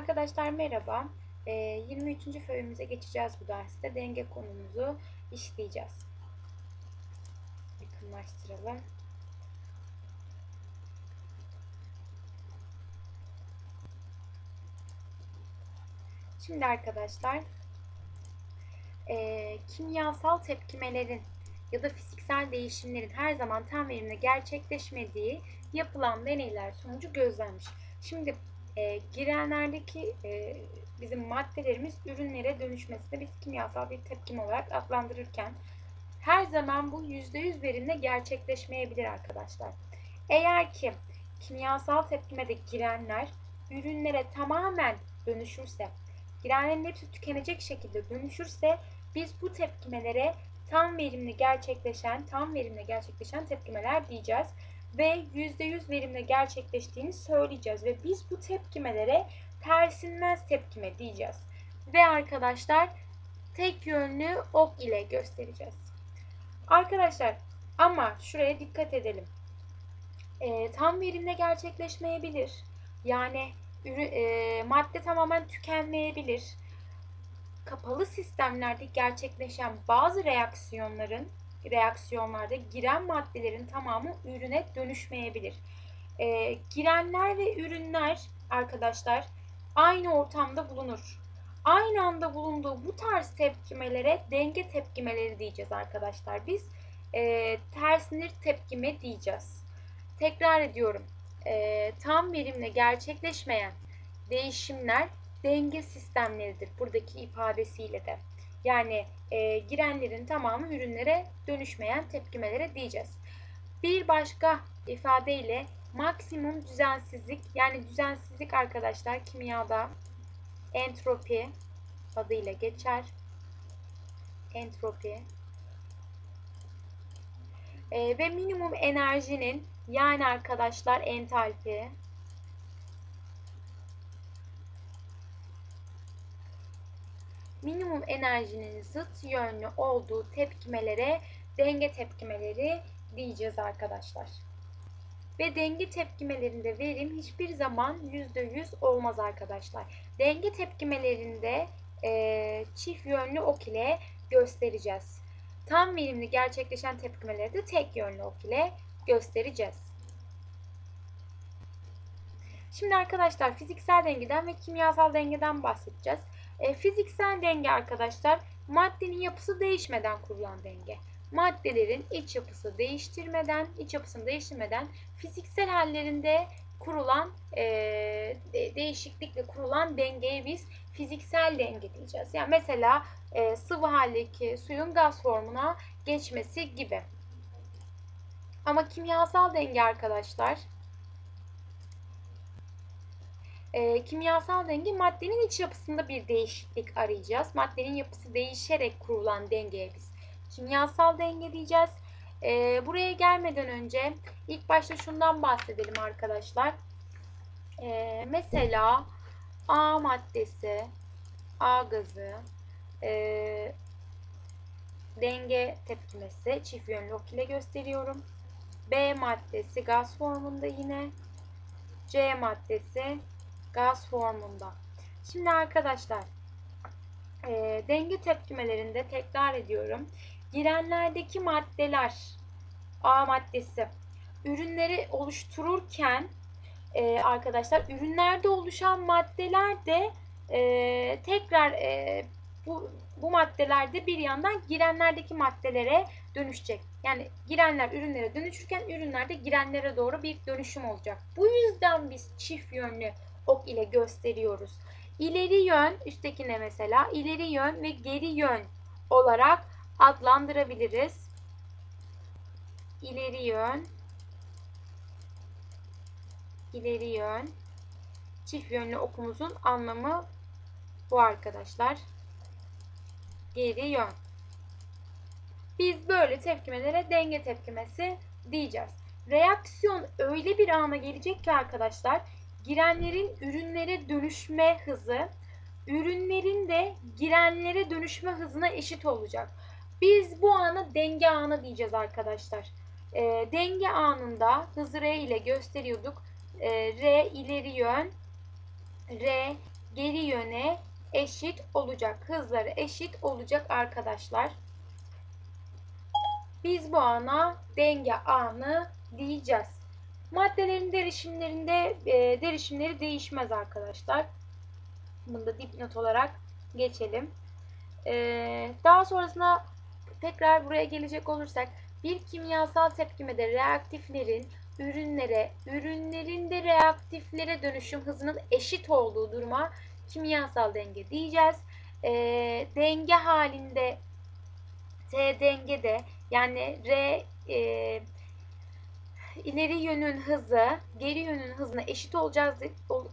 Arkadaşlar merhaba. Ee, 23. föyümüze geçeceğiz bu derste. Denge konumuzu işleyeceğiz. Yakınlaştıralım. Şimdi arkadaşlar e, kimyasal tepkimelerin ya da fiziksel değişimlerin her zaman tam verimle gerçekleşmediği yapılan deneyler sonucu gözlenmiş. Şimdi e, girenlerdeki e, bizim maddelerimiz ürünlere dönüşmesine biz kimyasal bir tepkim olarak adlandırırken her zaman bu %100 verimle gerçekleşmeyebilir arkadaşlar. Eğer ki kimyasal tepkimede girenler ürünlere tamamen dönüşürse, girenlerin hepsi tükenecek şekilde dönüşürse biz bu tepkimelere tam verimli gerçekleşen, tam verimle gerçekleşen tepkimeler diyeceğiz ve %100 verimle gerçekleştiğini söyleyeceğiz ve biz bu tepkimelere tersinmez tepkime diyeceğiz. Ve arkadaşlar tek yönlü ok ile göstereceğiz. Arkadaşlar ama şuraya dikkat edelim. E, tam verimle gerçekleşmeyebilir. Yani ürü, e, madde tamamen tükenmeyebilir. Kapalı sistemlerde gerçekleşen bazı reaksiyonların reaksiyonlarda giren maddelerin tamamı ürüne dönüşmeyebilir. E, girenler ve ürünler arkadaşlar aynı ortamda bulunur. Aynı anda bulunduğu bu tarz tepkimelere denge tepkimeleri diyeceğiz arkadaşlar. Biz e, tersinir tepkime diyeceğiz. Tekrar ediyorum. E, tam verimle gerçekleşmeyen değişimler denge sistemleridir. Buradaki ifadesiyle de. Yani e, girenlerin tamamı ürünlere dönüşmeyen tepkimelere diyeceğiz. Bir başka ifadeyle maksimum düzensizlik yani düzensizlik arkadaşlar kimyada entropi adıyla geçer. Entropi. E, ve minimum enerjinin yani arkadaşlar entalpi minimum enerjinin zıt yönlü olduğu tepkimelere denge tepkimeleri diyeceğiz arkadaşlar. Ve denge tepkimelerinde verim hiçbir zaman %100 olmaz arkadaşlar. Denge tepkimelerinde e, çift yönlü ok ile göstereceğiz. Tam verimli gerçekleşen tepkimeleri de tek yönlü ok ile göstereceğiz. Şimdi arkadaşlar fiziksel dengeden ve kimyasal dengeden bahsedeceğiz. E, fiziksel denge arkadaşlar maddenin yapısı değişmeden kurulan denge. Maddelerin iç yapısı değiştirmeden, iç yapısını değiştirmeden fiziksel hallerinde kurulan e, değişiklikle kurulan dengeye biz fiziksel denge diyeceğiz. Yani mesela e, sıvı haldeki suyun gaz formuna geçmesi gibi. Ama kimyasal denge arkadaşlar e, kimyasal denge maddenin iç yapısında bir değişiklik arayacağız. Maddenin yapısı değişerek kurulan dengeye biz kimyasal denge diyeceğiz. E, buraya gelmeden önce ilk başta şundan bahsedelim arkadaşlar. E, mesela A maddesi, A gazı, e, denge tepkimesi çift yönlü ok ile gösteriyorum. B maddesi gaz formunda yine. C maddesi gaz formunda. Şimdi arkadaşlar e, denge tepkimelerinde tekrar ediyorum. Girenlerdeki maddeler A maddesi ürünleri oluştururken e, arkadaşlar ürünlerde oluşan maddeler de e, tekrar e, bu, bu maddelerde bir yandan girenlerdeki maddelere dönüşecek. Yani girenler ürünlere dönüşürken ürünlerde girenlere doğru bir dönüşüm olacak. Bu yüzden biz çift yönlü ok ile gösteriyoruz. İleri yön, üsttekine mesela ileri yön ve geri yön olarak adlandırabiliriz. İleri yön, ileri yön, çift yönlü okumuzun anlamı bu arkadaşlar. Geri yön. Biz böyle tepkimelere denge tepkimesi diyeceğiz. Reaksiyon öyle bir ana gelecek ki arkadaşlar girenlerin ürünlere dönüşme hızı ürünlerin de girenlere dönüşme hızına eşit olacak. Biz bu ana denge anı diyeceğiz arkadaşlar. E, denge anında hızı R ile gösteriyorduk. E, R ileri yön, R geri yöne eşit olacak. Hızları eşit olacak arkadaşlar. Biz bu ana denge anı diyeceğiz. Maddelerin derişimlerinde e, derişimleri değişmez arkadaşlar. Bunu da dipnot olarak geçelim. E, daha sonrasında tekrar buraya gelecek olursak bir kimyasal tepkimede reaktiflerin ürünlere, ürünlerin de reaktiflere dönüşüm hızının eşit olduğu duruma kimyasal denge diyeceğiz. E, denge halinde T dengede yani R e, ileri yönün hızı geri yönün hızına eşit olacağız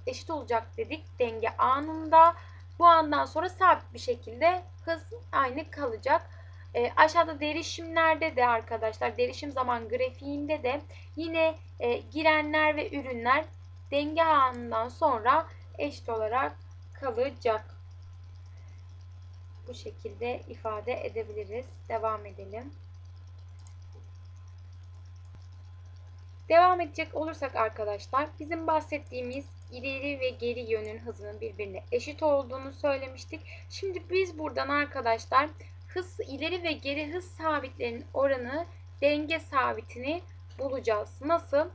eşit olacak dedik denge anında. Bu andan sonra sabit bir şekilde hız aynı kalacak. E, aşağıda derişimlerde de arkadaşlar derişim zaman grafiğinde de yine e, girenler ve ürünler denge anından sonra eşit olarak kalacak. Bu şekilde ifade edebiliriz. Devam edelim. Devam edecek olursak arkadaşlar bizim bahsettiğimiz ileri ve geri yönün hızının birbirine eşit olduğunu söylemiştik. Şimdi biz buradan arkadaşlar hız ileri ve geri hız sabitlerinin oranı denge sabitini bulacağız. Nasıl?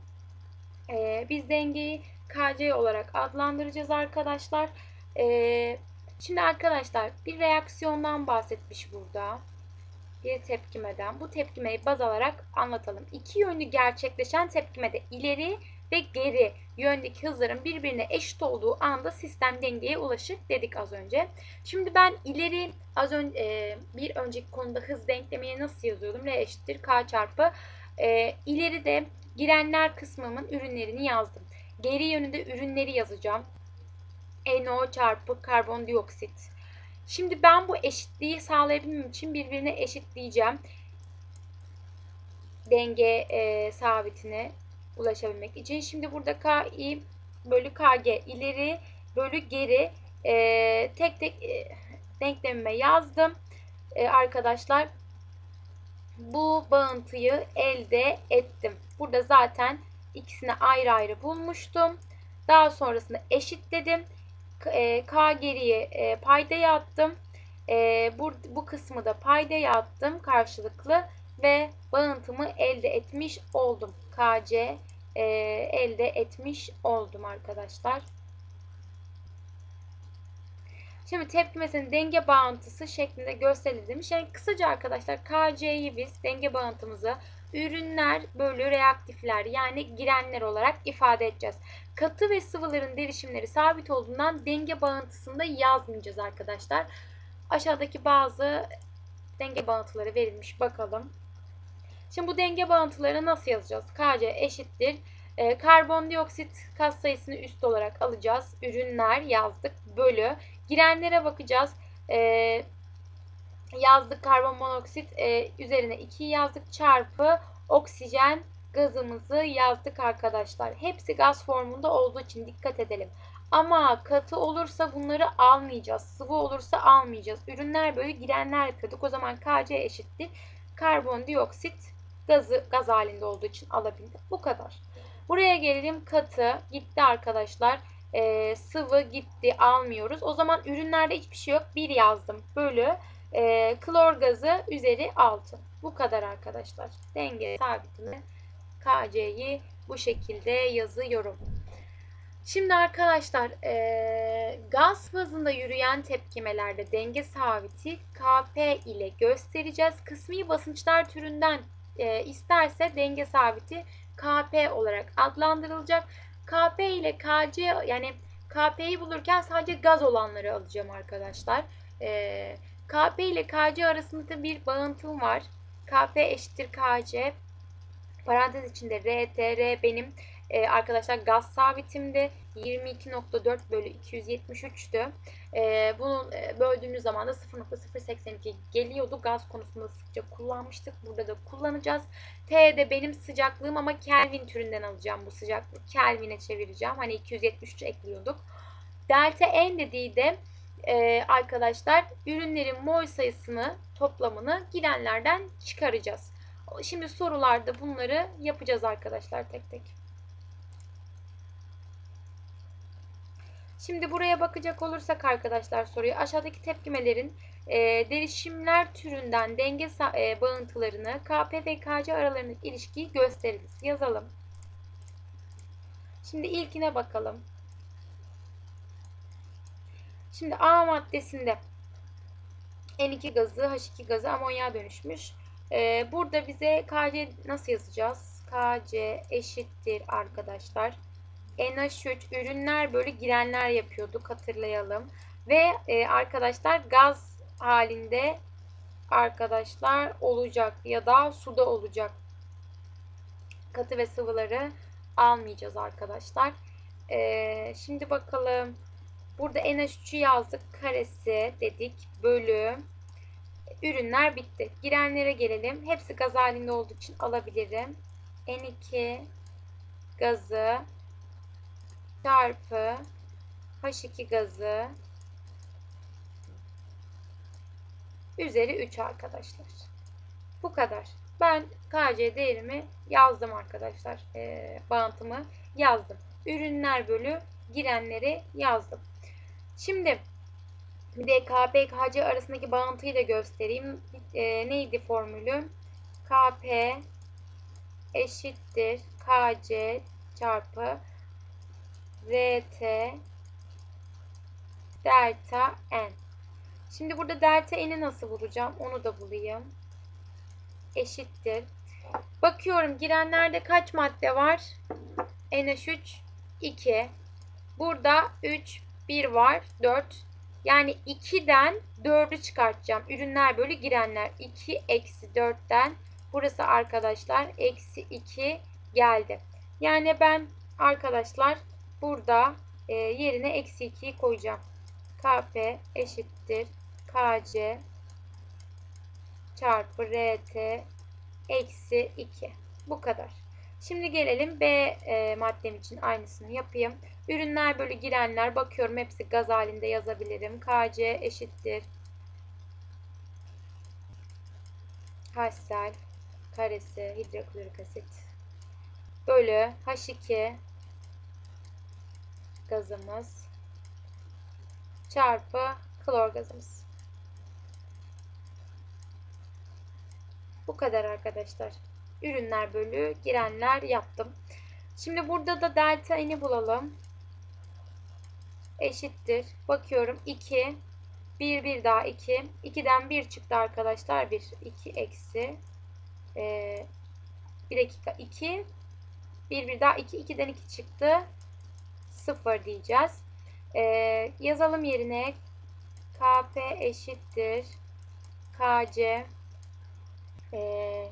Ee, biz dengeyi KC olarak adlandıracağız arkadaşlar. Ee, şimdi arkadaşlar bir reaksiyondan bahsetmiş burada bir tepkimeden bu tepkimeyi baz alarak anlatalım. İki yönlü gerçekleşen tepkimede ileri ve geri yöndeki hızların birbirine eşit olduğu anda sistem dengeye ulaşır dedik az önce. Şimdi ben ileri az önce bir önceki konuda hız denklemini nasıl yazıyordum? R eşittir K çarpı e, ileri de girenler kısmımın ürünlerini yazdım. Geri yönünde ürünleri yazacağım. NO çarpı karbondioksit Şimdi ben bu eşitliği sağlayabilmem için birbirine eşitleyeceğim. Denge e, sabitine ulaşabilmek için. Şimdi burada KI bölü KG ileri bölü geri e, tek tek e, denklemime yazdım. E, arkadaşlar bu bağıntıyı elde ettim. Burada zaten ikisini ayrı ayrı bulmuştum. Daha sonrasında eşitledim e, K geriye e, paydaya attım. E, bu, bu kısmı da paydaya attım karşılıklı ve bağıntımı elde etmiş oldum. KC e, elde etmiş oldum arkadaşlar. Şimdi tepkimesinin denge bağıntısı şeklinde gösterilmiş. Yani kısaca arkadaşlar KC'yi biz denge bağıntımızı ürünler bölü reaktifler yani girenler olarak ifade edeceğiz. Katı ve sıvıların derişimleri sabit olduğundan denge bağıntısında yazmayacağız arkadaşlar. Aşağıdaki bazı denge bağıntıları verilmiş bakalım. Şimdi bu denge bağıntılarını nasıl yazacağız? Kc eşittir. E, karbondioksit kat sayısını üst olarak alacağız. Ürünler yazdık. Bölü. Girenlere bakacağız. E, yazdık karbon monoksit e, üzerine 2 yazdık çarpı oksijen gazımızı yazdık arkadaşlar. Hepsi gaz formunda olduğu için dikkat edelim. Ama katı olursa bunları almayacağız. Sıvı olursa almayacağız. Ürünler böyle girenler yapıyorduk. O zaman Kc eşittir. Karbondioksit gazı gaz halinde olduğu için alabildik. Bu kadar. Buraya gelelim katı gitti arkadaşlar. Ee, sıvı gitti almıyoruz. O zaman ürünlerde hiçbir şey yok. 1 yazdım. Bölü e, klor gazı üzeri 6. Bu kadar arkadaşlar. Denge sabitini KC'yi bu şekilde yazıyorum. Şimdi arkadaşlar e, gaz fazında yürüyen tepkimelerde denge sabiti Kp ile göstereceğiz. Kısmi basınçlar türünden e, isterse denge sabiti Kp olarak adlandırılacak. Kp ile Kc yani Kp'yi bulurken sadece gaz olanları alacağım arkadaşlar. E, Kp ile Kc arasında bir bağıntım var. Kp eşittir Kc. Parantez içinde R, T, R benim e, arkadaşlar gaz sabitimdi. 22.4 bölü 273'tü. E, bunu e, böldüğümüz zaman da 0.082 geliyordu. Gaz konusunda sıkça kullanmıştık. Burada da kullanacağız. T de benim sıcaklığım ama Kelvin türünden alacağım bu sıcaklık. Kelvin'e çevireceğim. Hani 273 ekliyorduk. Delta N dediği de e, arkadaşlar ürünlerin mol sayısını toplamını girenlerden çıkaracağız. Şimdi sorularda bunları yapacağız arkadaşlar tek tek. Şimdi buraya bakacak olursak arkadaşlar soruyu aşağıdaki tepkimelerin e, derişimler türünden denge e, bağıntılarını KP ve KC aralarındaki ilişkiyi gösteririz. Yazalım. Şimdi ilkine bakalım. Şimdi A maddesinde N2 gazı H2 gazı amonya dönüşmüş. Ee, burada bize KC nasıl yazacağız? KC eşittir arkadaşlar. NH3 ürünler böyle girenler yapıyorduk hatırlayalım. Ve e, arkadaşlar gaz halinde arkadaşlar olacak ya da suda olacak. Katı ve sıvıları almayacağız arkadaşlar. Ee, şimdi bakalım. Burada NH3'ü yazdık. Karesi dedik. Bölü. Ürünler bitti. Girenlere gelelim. Hepsi gaz halinde olduğu için alabilirim. N2 gazı çarpı H2 gazı üzeri 3 arkadaşlar. Bu kadar. Ben KC değerimi yazdım arkadaşlar. E, bağıntımı yazdım. Ürünler bölü girenleri yazdım. Şimdi bir de KP KC arasındaki bağıntıyı da göstereyim. E, neydi formülü? KP eşittir KC çarpı RT delta N. Şimdi burada delta N'i nasıl bulacağım? Onu da bulayım. Eşittir. Bakıyorum girenlerde kaç madde var? NH3 2. Burada 3 1 var 4. Yani 2'den 4'ü çıkartacağım. Ürünler bölü girenler. 2 eksi 4'ten burası arkadaşlar eksi 2 geldi. Yani ben arkadaşlar burada e, yerine eksi 2'yi koyacağım. Kp eşittir Kc çarpı Rt eksi 2. Bu kadar. Şimdi gelelim B e, maddem için aynısını yapayım. Ürünler bölü girenler bakıyorum hepsi gaz halinde yazabilirim. Kc eşittir. Hsel karesi hidroklorik asit bölü H2 gazımız çarpı klor gazımız. Bu kadar arkadaşlar. Ürünler bölü girenler yaptım. Şimdi burada da delta n'i bulalım. Eşittir. Bakıyorum 2 1 1 daha 2. 2'den 1 çıktı arkadaşlar. 1 2 eksi ee, bir dakika 2 1 1 daha 2 2'den 2 çıktı. 0 diyeceğiz. Ee, yazalım yerine KP eşittir KC e,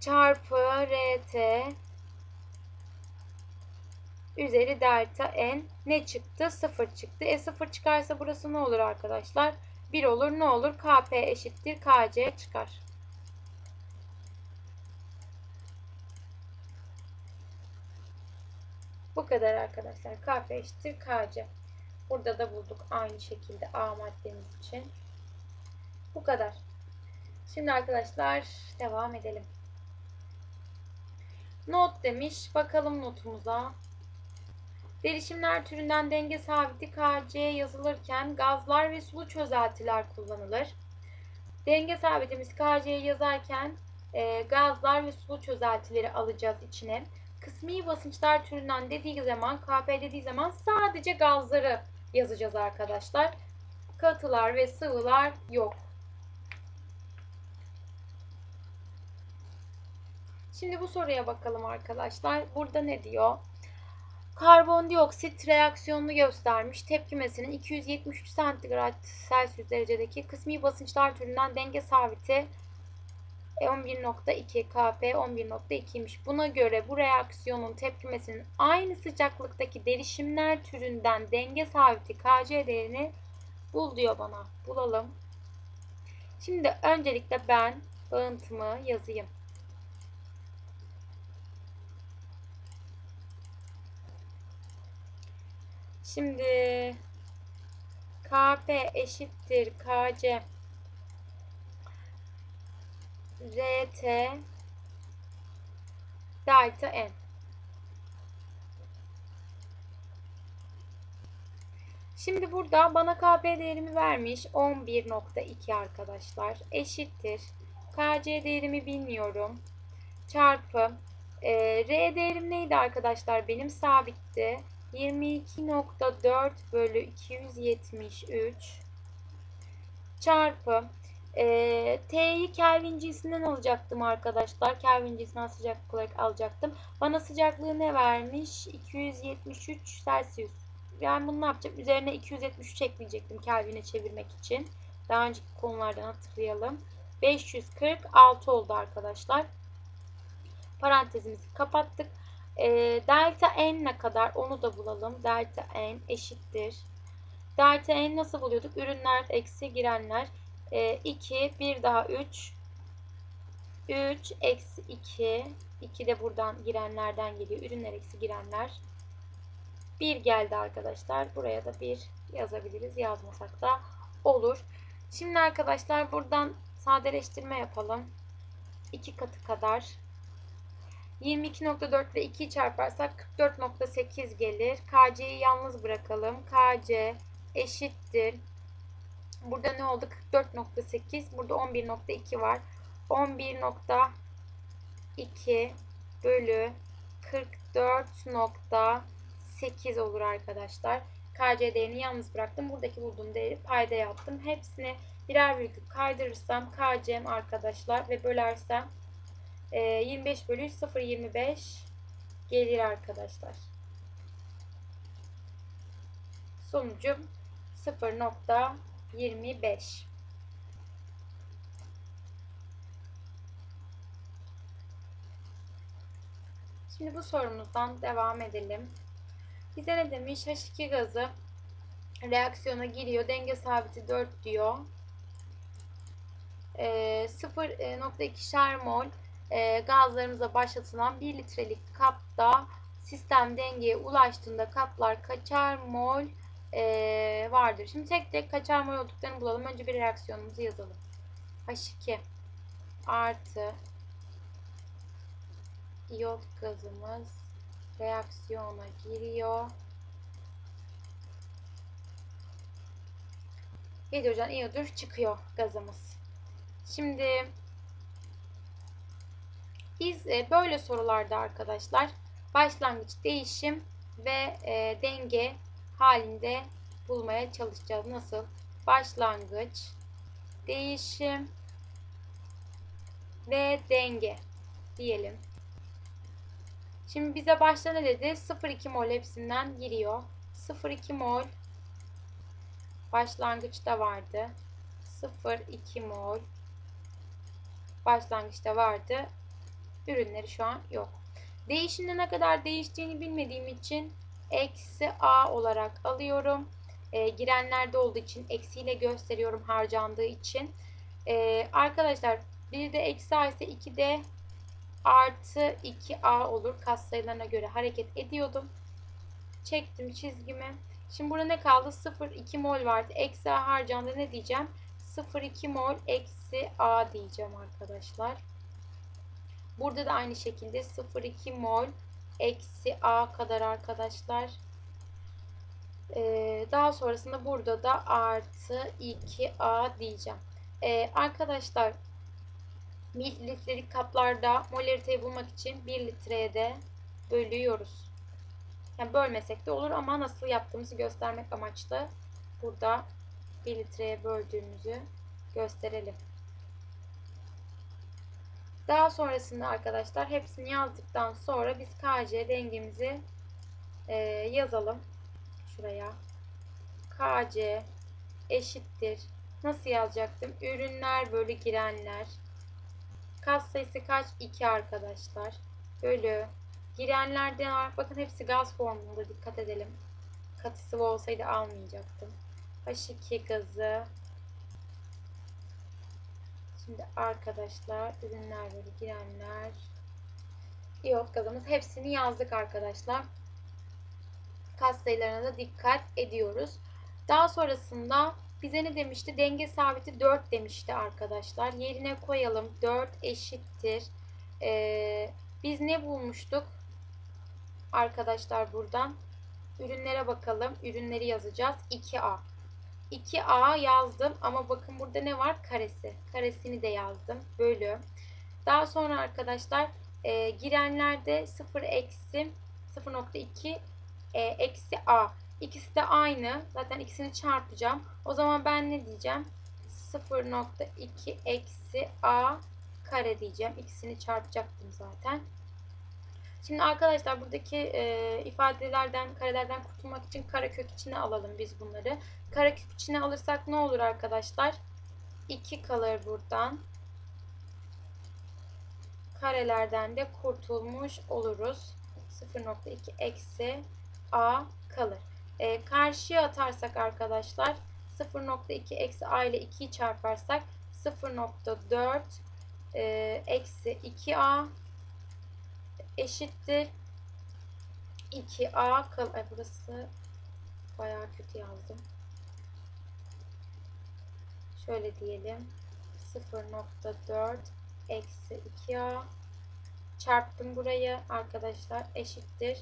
çarpı RT üzeri delta n ne çıktı? 0 çıktı. E 0 çıkarsa burası ne olur arkadaşlar? 1 olur. Ne olur? KP eşittir KC çıkar. Bu kadar arkadaşlar. KP eşittir KC. Burada da bulduk aynı şekilde A maddemiz için. Bu kadar. Şimdi arkadaşlar devam edelim. Not demiş. Bakalım notumuza. Derişimler türünden denge sabiti KC yazılırken gazlar ve sulu çözeltiler kullanılır. Denge sabitimiz KC'yi yazarken e, gazlar ve sulu çözeltileri alacağız içine. Kısmi basınçlar türünden dediği zaman KP dediği zaman sadece gazları yazacağız arkadaşlar. Katılar ve sıvılar yok. Şimdi bu soruya bakalım arkadaşlar. Burada ne diyor? Karbondioksit reaksiyonunu göstermiş. Tepkimesinin 273 santigrat Celsius derecedeki kısmi basınçlar türünden denge sabiti 11.2 Kp 11.2'ymiş. Buna göre bu reaksiyonun tepkimesinin aynı sıcaklıktaki derişimler türünden denge sabiti Kc değerini bul diyor bana. Bulalım. Şimdi öncelikle ben bağıntımı yazayım. Şimdi Kp eşittir Kc Rt delta n. Şimdi burada bana KB değerimi vermiş 11.2 arkadaşlar eşittir. KC değerimi bilmiyorum. Çarpı e, R değerim neydi arkadaşlar? Benim sabitti. 22.4 bölü 273 çarpı e, T'yi Kelvin cinsinden alacaktım arkadaşlar. Kelvin cinsinden sıcaklık olarak alacaktım. Bana sıcaklığı ne vermiş? 273 Celsius. Yani bunu ne yapacağım? Üzerine 273 ekleyecektim Kelvin'e çevirmek için. Daha önceki konulardan hatırlayalım. 546 oldu arkadaşlar. Parantezimizi kapattık. E, delta n ne kadar onu da bulalım. Delta n eşittir. Delta n nasıl buluyorduk? Ürünler eksi girenler. E, 2, 1 daha 3. 3 eksi 2. 2 de buradan girenlerden geliyor. Ürünler eksi girenler. 1 geldi arkadaşlar. Buraya da 1 yazabiliriz. Yazmasak da olur. Şimdi arkadaşlar buradan sadeleştirme yapalım. 2 katı kadar 22.4 ile 2 çarparsak 44.8 gelir. KC'yi yalnız bırakalım. KC eşittir. Burada ne oldu? 44.8. Burada 11.2 var. 11.2 bölü 44.8 olur arkadaşlar. KC değerini yalnız bıraktım. Buradaki bulduğum değeri payda yaptım. Hepsini birer virgül kaydırırsam KC'm arkadaşlar ve bölersem 25 bölü 0.25 gelir arkadaşlar. Sonucum 0.25. Şimdi bu sorumuzdan devam edelim. Bize ne demiş? H2 gazı reaksiyona giriyor. Denge sabiti 4 diyor. E, 0.2'şer mol e, gazlarımıza başlatılan 1 litrelik kapta sistem dengeye ulaştığında kaplar kaçar mol e, vardır. Şimdi tek tek kaçar mol olduklarını bulalım. Önce bir reaksiyonumuzu yazalım. H2 artı iyot gazımız reaksiyona giriyor. Hidrojen iyodür çıkıyor gazımız. Şimdi biz e, böyle sorularda arkadaşlar başlangıç değişim ve e, denge halinde bulmaya çalışacağız. Nasıl? Başlangıç, değişim ve denge diyelim. Şimdi bize başta ne dedi? 0,2 mol hepsinden giriyor. 0,2 mol başlangıçta vardı. 0,2 mol başlangıçta vardı. Ürünleri şu an yok. Değişimde ne kadar değiştiğini bilmediğim için eksi A olarak alıyorum. E, girenlerde olduğu için eksiyle gösteriyorum harcandığı için. E, arkadaşlar bir de eksi A ise 2 de artı 2A olur. Kas sayılarına göre hareket ediyordum. Çektim çizgimi. Şimdi burada ne kaldı? 0,2 mol vardı. Eksi A harcandı. Ne diyeceğim? 0,2 mol eksi A diyeceğim arkadaşlar. Burada da aynı şekilde 0,2 mol eksi A kadar arkadaşlar. Ee, daha sonrasında burada da artı 2A diyeceğim. Ee, arkadaşlar mililitrelik kaplarda molariteyi bulmak için 1 litreye de bölüyoruz. Yani bölmesek de olur ama nasıl yaptığımızı göstermek amaçlı burada 1 litreye böldüğümüzü gösterelim. Daha sonrasında arkadaşlar hepsini yazdıktan sonra biz KC dengemizi e, yazalım. Şuraya. KC eşittir. Nasıl yazacaktım? Ürünler bölü girenler. Kas sayısı kaç? 2 arkadaşlar. Bölü. Girenlerden bakın hepsi gaz formunda dikkat edelim. Katı sıvı olsaydı almayacaktım. H2 gazı Şimdi arkadaşlar ürünler böyle girenler iot gazımız hepsini yazdık arkadaşlar. Kas sayılarına da dikkat ediyoruz. Daha sonrasında bize ne demişti? Denge sabiti 4 demişti arkadaşlar. Yerine koyalım. 4 eşittir. Ee, biz ne bulmuştuk? Arkadaşlar buradan. ürünlere bakalım. Ürünleri yazacağız. 2A. 2A yazdım ama bakın burada ne var? Karesi. Karesini de yazdım. Bölü. Daha sonra arkadaşlar e, girenlerde 0 eksi 0.2 e, eksi A. İkisi de aynı. Zaten ikisini çarpacağım. O zaman ben ne diyeceğim? 0.2 eksi A kare diyeceğim. İkisini çarpacaktım zaten. Şimdi arkadaşlar buradaki e, ifadelerden, karelerden kurtulmak için karekök içine alalım biz bunları. Karekök içine alırsak ne olur arkadaşlar? 2 kalır buradan. Karelerden de kurtulmuş oluruz. 0.2 eksi a kalır. E, karşıya atarsak arkadaşlar 0.2 eksi a ile 2'yi çarparsak 0.4 e, eksi 2a eşittir 2a kal Ay, burası bayağı kötü yazdım. Şöyle diyelim. 0.4 eksi 2a çarptım burayı arkadaşlar eşittir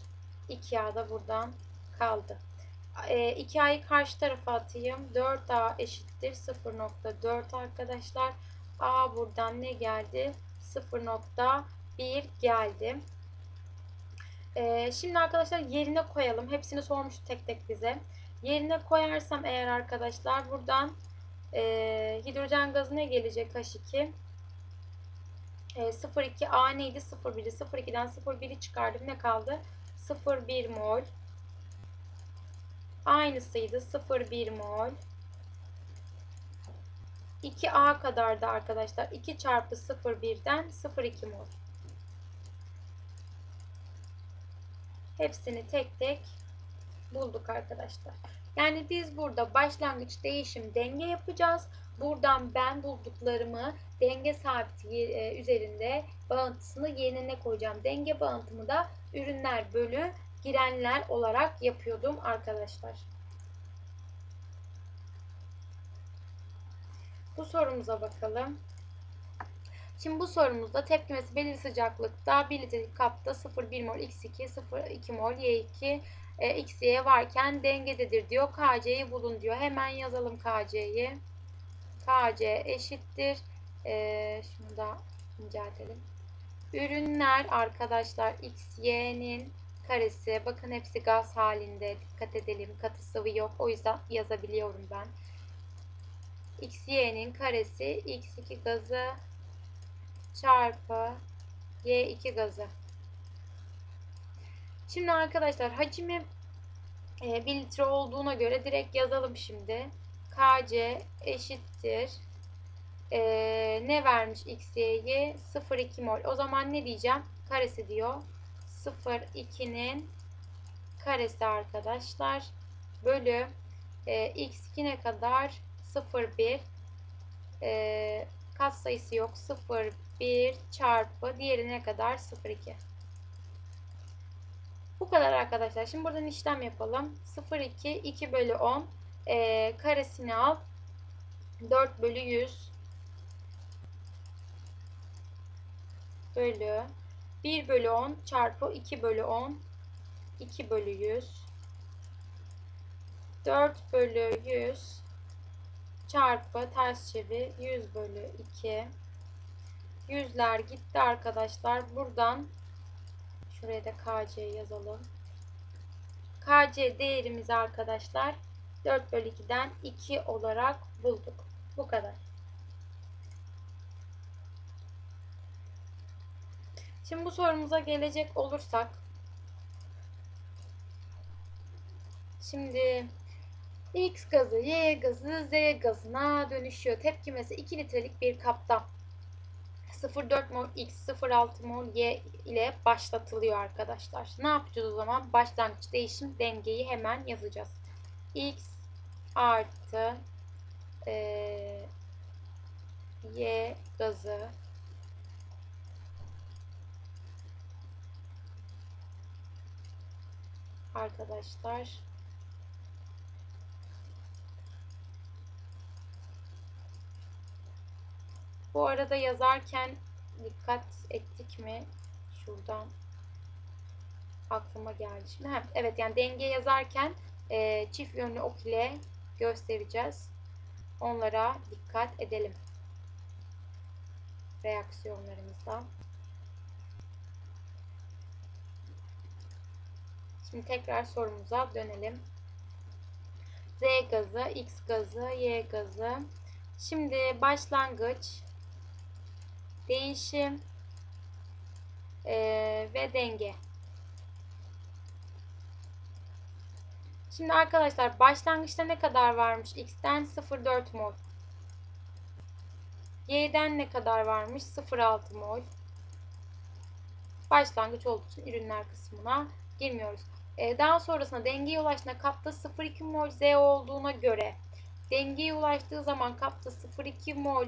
2a da buradan kaldı. E, 2a'yı karşı tarafa atayım. 4a eşittir 0.4 arkadaşlar. a buradan ne geldi? 0.1 geldi. Ee, şimdi arkadaşlar yerine koyalım. Hepsini sormuş tek tek bize. Yerine koyarsam eğer arkadaşlar buradan e, hidrojen gazı ne gelecek H2? E, 0,2 A neydi? 0,1'i. 0,2'den 0,1'i çıkardım. Ne kaldı? 0,1 mol. Aynısıydı. 0,1 mol. 2A kadar da arkadaşlar. 2 çarpı 0,1'den 0,2 mol. Hepsini tek tek bulduk arkadaşlar. Yani biz burada başlangıç değişim denge yapacağız. Buradan ben bulduklarımı denge sabiti e, üzerinde bağıntısını yerine koyacağım. Denge bağıntımı da ürünler bölü girenler olarak yapıyordum arkadaşlar. Bu sorumuza bakalım. Şimdi bu sorumuzda tepkimesi belirli sıcaklıkta 1 litrelik kapta 0,1 mol x2, 0,2 mol y2, e, xy varken dengededir diyor. KC'yi bulun diyor. Hemen yazalım KC'yi. KC eşittir. E, şunu da inceltelim. Ürünler arkadaşlar xy'nin karesi. Bakın hepsi gaz halinde. Dikkat edelim. Katı sıvı yok. O yüzden yazabiliyorum ben. xy'nin karesi x2 gazı çarpı Y2 gazı. Şimdi arkadaşlar hacmi e, 1 litre olduğuna göre direkt yazalım şimdi. KC eşittir. E, ne vermiş XY'yi? 0,2 mol. O zaman ne diyeceğim? Karesi diyor. 0,2'nin karesi arkadaşlar. Bölü e, x2 ne kadar? 0,1 e, kat sayısı yok. 0, 1 çarpı diğeri ne kadar? 0,2. Bu kadar arkadaşlar. Şimdi buradan işlem yapalım. 0,2 2 bölü 10 e, karesini al. 4 bölü 100 bölü 1 bölü 10 çarpı 2 bölü 10 2 bölü 100 4 bölü 100 çarpı ters çevir 100 bölü 2 yüzler gitti arkadaşlar. Buradan şuraya da KC yazalım. KC değerimizi arkadaşlar 4 bölü 2'den 2 olarak bulduk. Bu kadar. Şimdi bu sorumuza gelecek olursak şimdi X gazı Y gazı Z gazına dönüşüyor. Tepkimesi 2 litrelik bir kapta 0,4 mol X, 0,6 mol Y ile başlatılıyor arkadaşlar. Ne yapacağız o zaman? Başlangıç değişim dengeyi hemen yazacağız. X artı e, Y gazı arkadaşlar Bu arada yazarken dikkat ettik mi? Şuradan aklıma geldi şimdi. Ha, evet yani denge yazarken e, çift yönlü ok ile göstereceğiz. Onlara dikkat edelim. Reaksiyonlarımızda. Şimdi tekrar sorumuza dönelim. Z gazı, X gazı, Y gazı. Şimdi başlangıç, değişim ee, ve denge. Şimdi arkadaşlar başlangıçta ne kadar varmış? X'ten 0,4 mol. Y'den ne kadar varmış? 0,6 mol. Başlangıç olduğu için ürünler kısmına girmiyoruz. Ee, daha sonrasında dengeye ulaştığında kapta 0,2 mol Z olduğuna göre dengeye ulaştığı zaman kapta 0,2 mol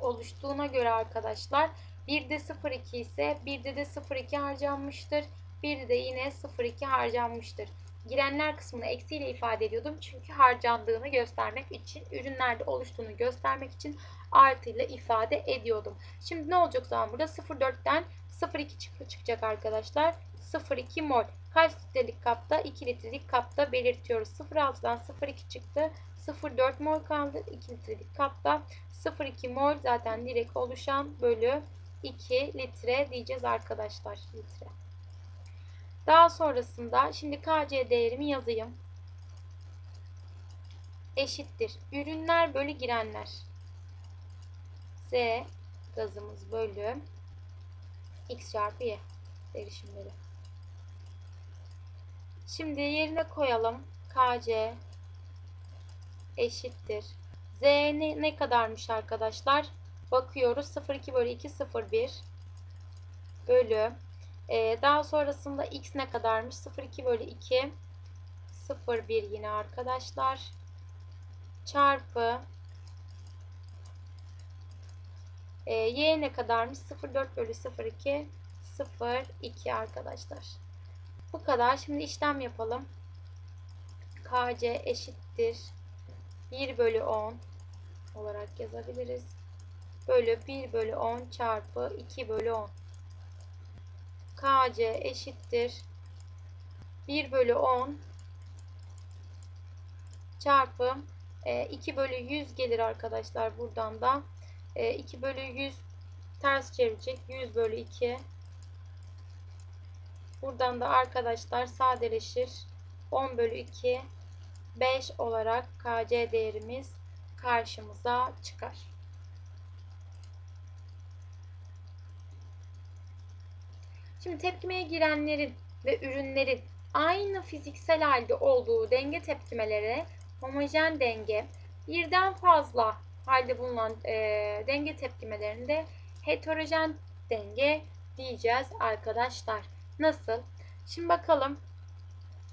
oluştuğuna göre arkadaşlar bir de 0,2 ise bir de de 0,2 harcanmıştır. Bir de yine 0,2 harcanmıştır. Girenler kısmını eksiyle ifade ediyordum. Çünkü harcandığını göstermek için, ürünlerde oluştuğunu göstermek için artıyla ifade ediyordum. Şimdi ne olacak zaman burada? 0,4'ten 0,2 çıkacak arkadaşlar. 0,2 mol. Kaç litrelik kapta? 2 litrelik kapta belirtiyoruz. 0,6'dan 0,2 çıktı. 0,4 mol kaldı. 2 litrelik kapta. 0,2 mol zaten direkt oluşan bölü 2 litre diyeceğiz arkadaşlar. Litre. Daha sonrasında şimdi KC değerimi yazayım. Eşittir. Ürünler bölü girenler. Z gazımız bölü X çarpı Y derişimleri. Şimdi yerine koyalım. KC eşittir. Z ne, ne kadarmış arkadaşlar? Bakıyoruz. 0,2 bölü 2 0,1 bölü ee, daha sonrasında x ne kadarmış? 0,2 bölü 2 0,1 yine arkadaşlar çarpı e, y ne kadarmış? 0,4 bölü 0,2 0,2 arkadaşlar. Bu kadar. Şimdi işlem yapalım. KC eşittir 1 bölü 10 olarak yazabiliriz. Bölü 1 bölü 10 çarpı 2 bölü 10. KC eşittir 1 bölü 10 çarpı 2 bölü 100 gelir arkadaşlar buradan da 2 bölü 100 ters çevirecek. 100 bölü 2 buradan da arkadaşlar sadeleşir. 10 bölü 2 5 olarak KC değerimiz karşımıza çıkar. Şimdi tepkimeye girenlerin ve ürünlerin aynı fiziksel halde olduğu denge tepkimeleri homojen denge, birden fazla halde bulunan e, denge tepkimelerinde heterojen denge diyeceğiz arkadaşlar. Nasıl? Şimdi bakalım.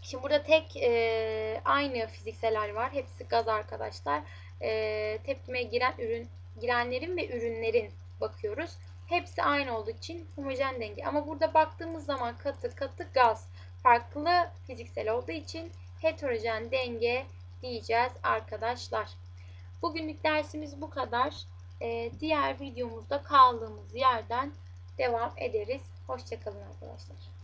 Şimdi burada tek e, aynı fizikseler var. Hepsi gaz arkadaşlar. E, tepkimeye giren ürün girenlerin ve ürünlerin bakıyoruz. Hepsi aynı olduğu için homojen denge. Ama burada baktığımız zaman katı katı gaz farklı fiziksel olduğu için heterojen denge diyeceğiz arkadaşlar. Bugünlük dersimiz bu kadar. Ee, diğer videomuzda kaldığımız yerden devam ederiz. Hoşçakalın arkadaşlar.